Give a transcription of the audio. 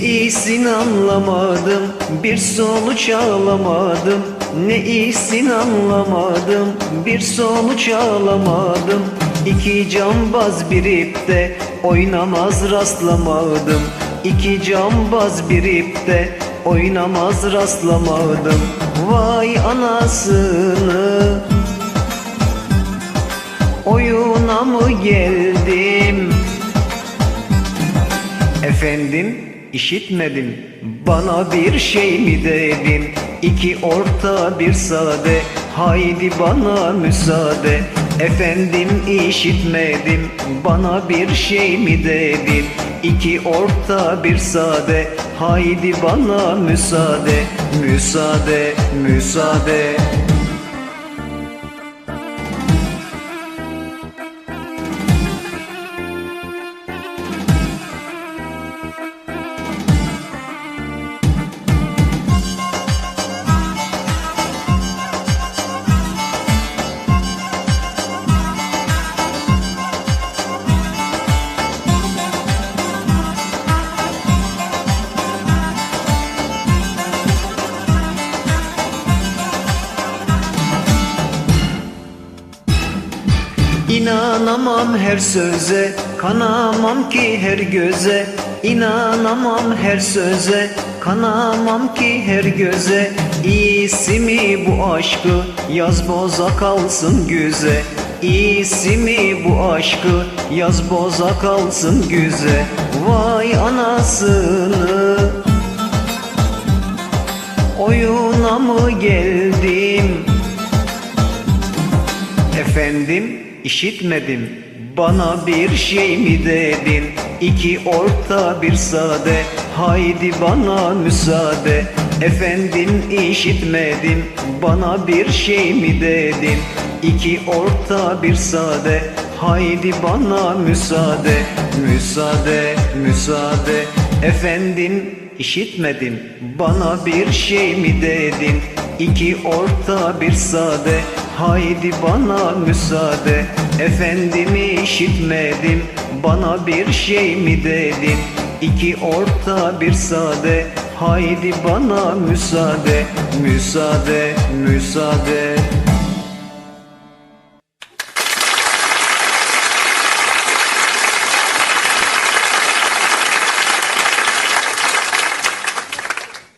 Ne iyisin anlamadım Bir sonuç alamadım. Ne iyisin anlamadım Bir sonuç alamadım. İki cambaz bir ipte Oynamaz rastlamadım. İki cambaz bir ipte Oynamaz rastlamadım. Vay anasını Oyuna mı geldim? Efendim işitmedim Bana bir şey mi dedin? İki orta bir sade. Haydi bana müsaade. Efendim işitmedim. Bana bir şey mi dedin? İki orta bir sade. Haydi bana müsaade. Müsaade, müsaade İnanamam her söze, kanamam ki her göze. İnanamam her söze, kanamam ki her göze. İyisi mi bu aşkı, yaz boza kalsın güze. İyisi mi bu aşkı, yaz boza kalsın güze. Vay anasını, oyuna mı geldim? Efendim işitmedim. Bana bir şey mi dedin? İki orta bir sade. Haydi bana müsaade. Efendim işitmedim. Bana bir şey mi dedin? İki orta bir sade. Haydi bana müsaade. Müsaade müsaade. Efendim işitmedim. Bana bir şey mi dedin? İki orta bir sade Haydi bana müsaade. Efendimi işitmedim. Bana bir şey mi dedin? İki orta bir sade. Haydi bana müsaade. Müsaade, müsaade